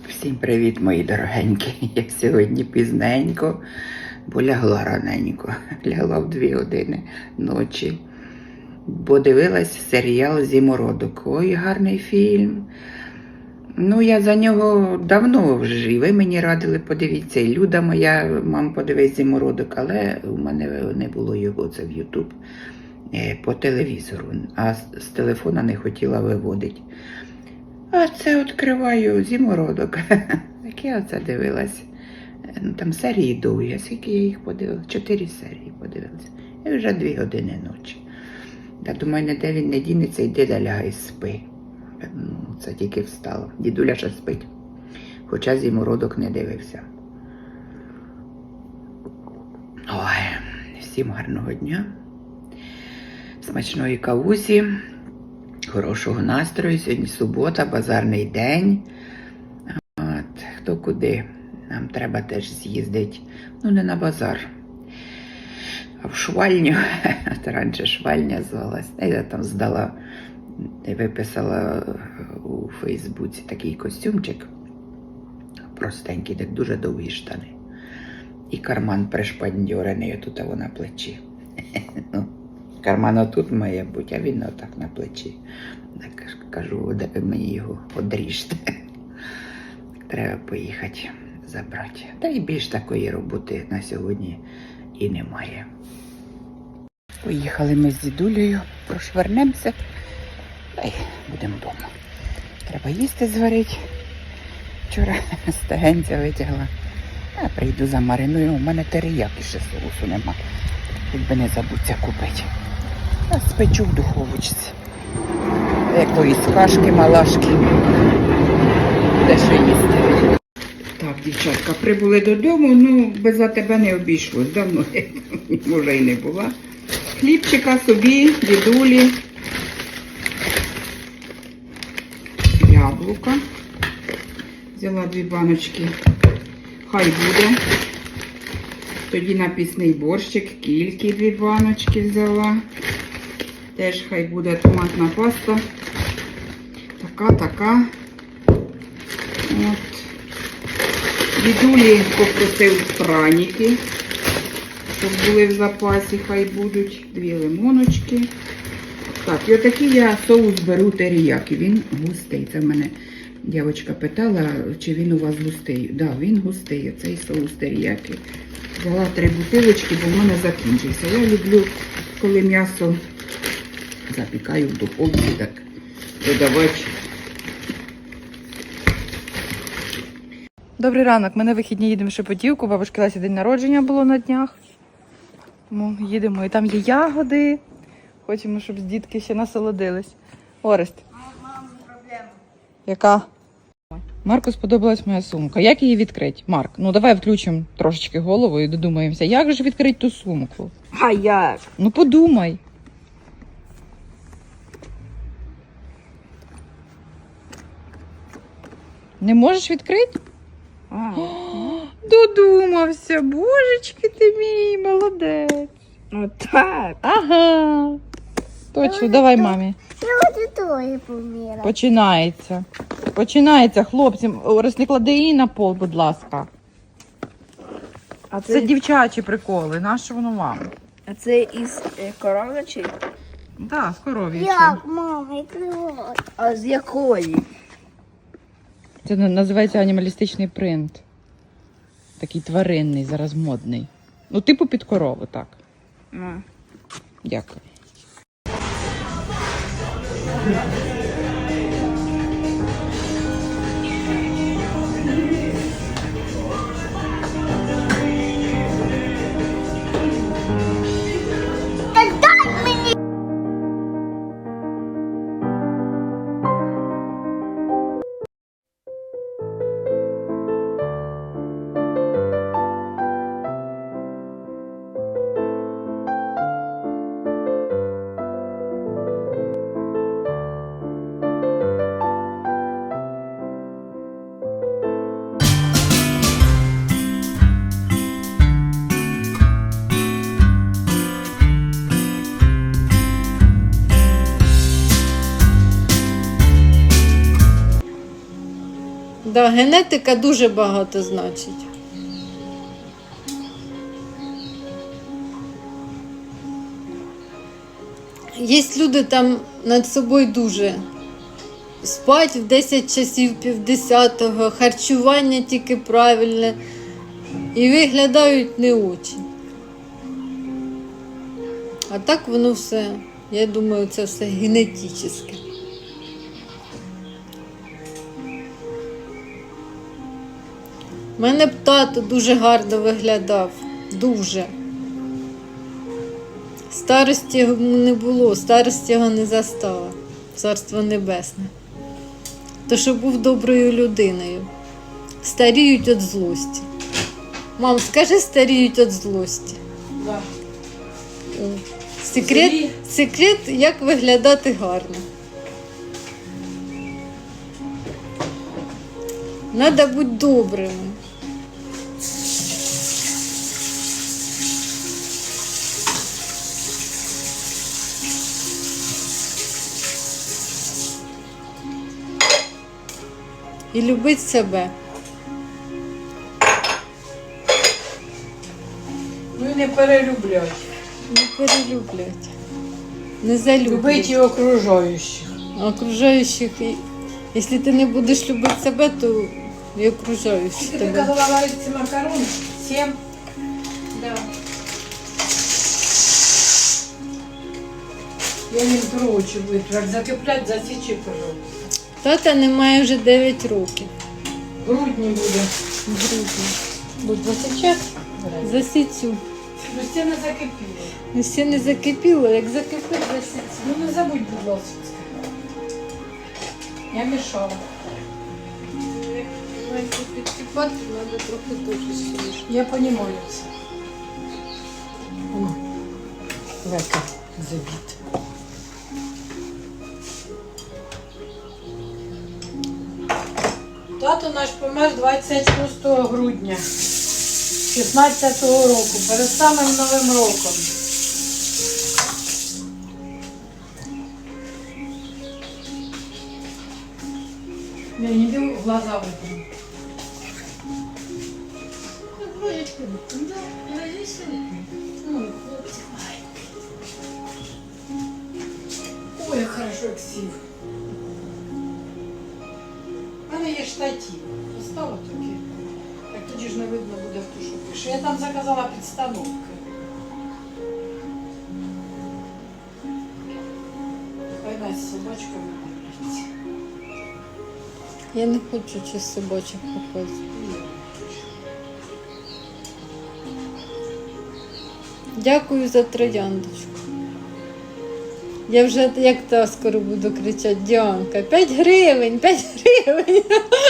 Всім привіт, мої дорогенькі. Я сьогодні пізненько, бо лягла раненько. Лягла в дві години ночі. Бо дивилась серіал Зімородок. Ой, гарний фільм. Ну, я за нього давно вже, і ви мені радили, подивіться. І Люда моя, мам, подивись зімородок, але у мене не було його це в Ютуб е, по телевізору, а з, з телефона не хотіла виводити. А це відкриваю зімородок. Так я оце дивилась. Е, Ну, там серії довгі, скільки я їх подивилась? Чотири серії подивилася. І вже дві години ночі. Я думаю, ніде він не дінеться, йди лягай спи. Ну, це тільки встало. Дідуля ще спить. Хоча зімородок не дивився. Ой, всім гарного дня. Смачної кавусі, хорошого настрою. Сьогодні субота, базарний день. От, хто куди. Нам треба теж з'їздити. Ну, не на базар, а в швальню. От раніше швальня звалась. Я там здала і виписала у Фейсбуці такий костюмчик. Простенький, так дуже довгі штани. І карман пришпандьорений отут а на плечі. Ну, Карман отут має бути, а він отак на плечі. Так кажу, де ви мені його одріжте. Треба поїхати забрати. Та й більш такої роботи на сьогодні і немає. Поїхали ми з дідулею, прошвернемося та будемо вдома. Треба їсти зварити. Вчора стегенця витягла. А прийду за мариною. У мене теріяки ще соусу нема. Хоч би не забудься купити. А спечу в духовочці. Як то кашки малашки. Де що. Так, дівчатка, прибули додому, ну без за тебе не обійшлось. Давно я може і не була. Хлібчика собі, дідулі. Яблука. Взяла дві баночки. Хай буде. Тоді напісний борщик, кільки дві баночки взяла. Теж хай буде томатна паста. Така, така. От. Дідулі попросив праніки, щоб були в запасі, хай будуть. Дві лимоночки. Так, і отакий я соус беру теріяки. Він густий. Це в мене дівчинка питала, чи він у вас густий. Так, да, він густий, цей соус теріяки. Взяла три бутилочки, бо в мене закінчився. Я люблю, коли м'ясо запікаю в духовці, так додавати. Добрий ранок. Ми на вихідні їдемо в Шепетівку. Бабушки Лесі день народження було на днях. Тому їдемо. І там є ягоди. Хочемо, щоб дітки ще насолодились. Орест. Яка? Марку сподобалась моя сумка. Як її відкрити? Марк, ну давай включимо трошечки голову і додумаємося, як же відкрити ту сумку? А як? Ну подумай. Не можеш відкрити? А, Додумався, божечки ти мій, молодець. ну так. Ага. Точно, давай мамі. Починається. Починається, хлопці. Орес, не клади її на пол, будь ласка. А Це це, дівчачі приколи. Нащо воно вам? а це із е, корови чи? Так, з коров'ячі. Як, мама. А з якої? Це називається анімалістичний принт. Такий тваринний, зараз модний. Ну, типу під корову, так. А. Дякую. Thank you. Да, генетика дуже багато значить. Є люди там над собою дуже спать в 10 часів, півдесятого, харчування тільки правильне і виглядають не очі. А так воно все, я думаю, це все генетичне. У мене б тато дуже гарно виглядав. Дуже. Старості його не було, старості його не застала. Царство небесне. То що був доброю людиною. Старіють від злості. Мам, скажи, старіють від злості. Да. Секрет, секрет, як виглядати гарно. Надо бути добрими. І любити себе. Ну і не перелюблять. Не перелюблять. Не залюблять. Любить і окружаючих. Окружаючих, і- якщо ти не будеш любити себе, то і окружаючі Ти тебе. казала варити ці макарони? Сім? Да. Я їм трочі витру. Як закиплять, засічи, пожалуйста. Тата немає вже 9 років. В грудні буде. в грудні. Будь засічати? Засічу. Ну, це не закипіло. Ну, Ще не закипіло, як закипить, засічу. Ну не забудь, будь ласка. Я мішала. Підкипати треба трохи дуже Я понімаю це. Века забіт. Тато наш помер 26 грудня 16 року, перед самим Новим роком. Я не иди в глаза вытру. Ой, як хорошо як сів. Є штатів. Поставила такі. Так тоді ж не видно буде, хто що пише. Я там заказала підстановки. Хай нас з собачками дивляться. Я не хочу чи собачок показувати. Дякую за трояндочку. Я вже як та скоро буду кричати, Діанка, 5 гривень, 5 гривень.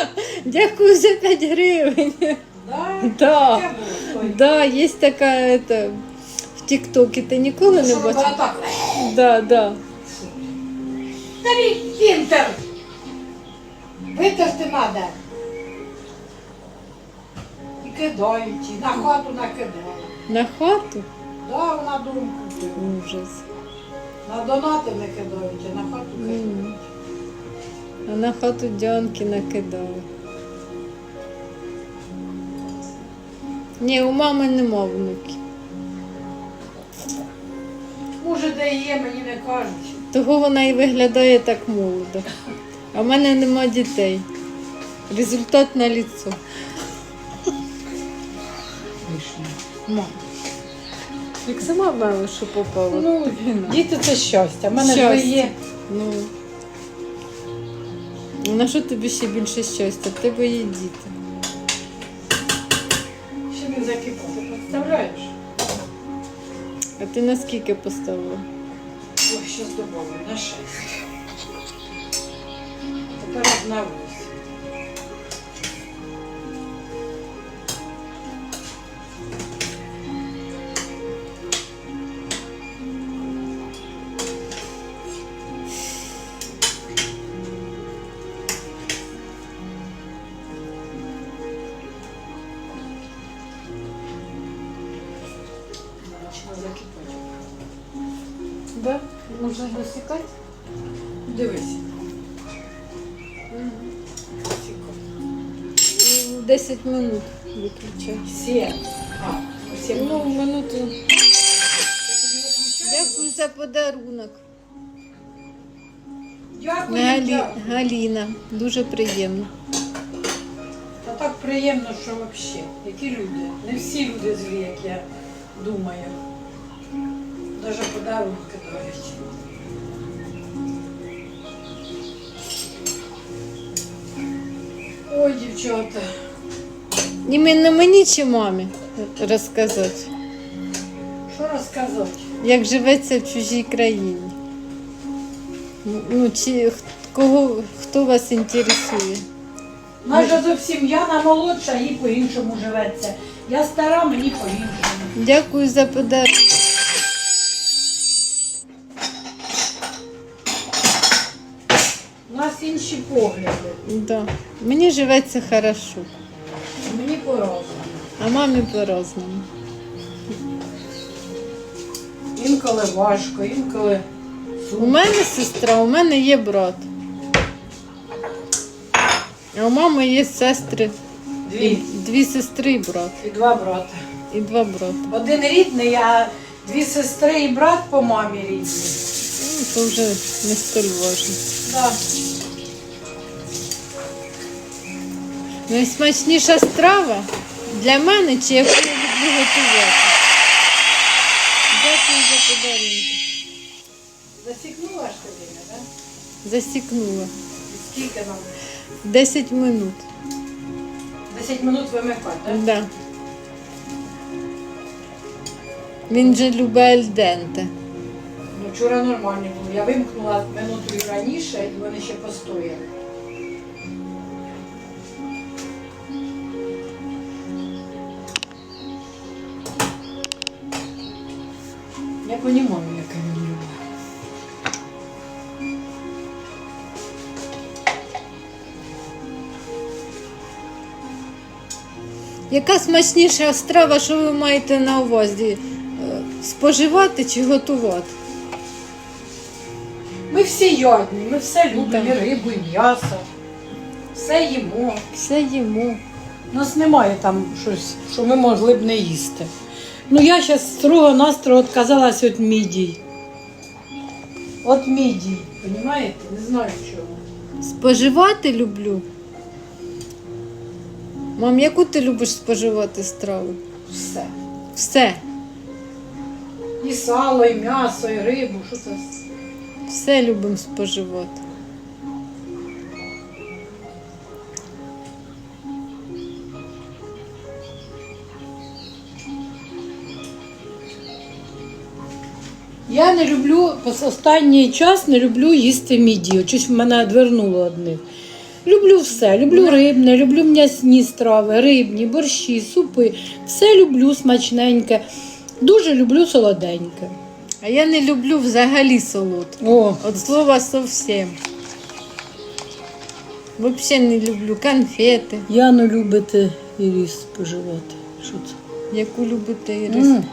Дякую за 5 гривень. Да? Да, да, є така это, в Тіктокі, ти ніколи не так? Да, да. Старий кінтер! Витерти треба. І кидають, і на хату накидали. На хату? Да, вона думку. Ужас. На донати не кидають, а на хату кидають. А на хату Діанки накидали. Ні, у мами нема внуків. Може, де є, мені не кажуть. Того вона і виглядає так молодо. А в мене нема дітей. Результат на ліцо. Мам. Як сама знала, що попала. Ну, діти це щастя. У мене ж Щастя. є. Ну. Ну, На що тобі ще більше щастя? В тебе є діти. Ще не закипав. Ти представляєш? А ти на скільки поставила? Ой, ще здобули, на шесть. Тепер на Можна? Дивись. Цікаво. 10 минут виключаю. Сім. А, сім. Ну, минуту. Дякую за подарунок. Дякую, Галі... Галіна. Дуже приємно. Та так приємно, що взагалі. Які люди? Не всі люди злі, як я думаю. Даже подарунки дарять. Ой, дівчата. Іменно мені чи мамі розказати, Що розказати? як живеться в чужій країні. Ну, чи кого, хто вас інтересує? Наша зовсім Яна молодша, їй по-іншому живеться. Я стара, мені по-іншому. Дякую за подарунок. Нас інші погляди. Да. Мені живеться хорошо, Мені по-разному. а мамі по-разному. Інколи важко, інколи У мене сестра, у мене є брат. А у мами є сестри. І дві дві сестри і брат. і два брати. І два брата. Один рідний, а дві сестри і брат по мамі рідні. Ну, то вже не столь важливо. Да. Найсмачніша страва для мене чи яку я люблю готувати. Дякую за подарунки. Засікнула ж тобі, так? Засікнула. Скільки нам? 10 минут. 10 минут вимикати, так? Да. Він же любить альденте. Ну, вчора нормально було. Я вимкнула минутою раніше і вони ще постояли. Розумію, яке він любить. Яка смачніша страва, що ви маєте на увазі? Е, Споживати чи готувати? Ми всі ядні, ми все любимо, і рибу, і м'ясо. Все їмо. Все їмо. У нас немає там щось, що ми могли б не їсти. Ну я зараз строго-настрого відказалась від мідій. От мідій, розумієте? Не знаю чого. Споживати люблю. Мам, яку ти любиш споживати страву? Все. Все. І сало, і м'ясо, і рибу. Що це? Все любимо споживати. Я не люблю, останній час не люблю їсти мідію. Щось в мене відвернуло одних. Люблю все. Люблю рибне, люблю м'ясні страви, рибні, борщі, супи. Все люблю смачненьке. Дуже люблю солоденьке. А я не люблю взагалі солодке. О, От слова зовсім. Взагалі не люблю конфети. Яну любите і ріс споживати. Що це? Яку любите Ірис? М.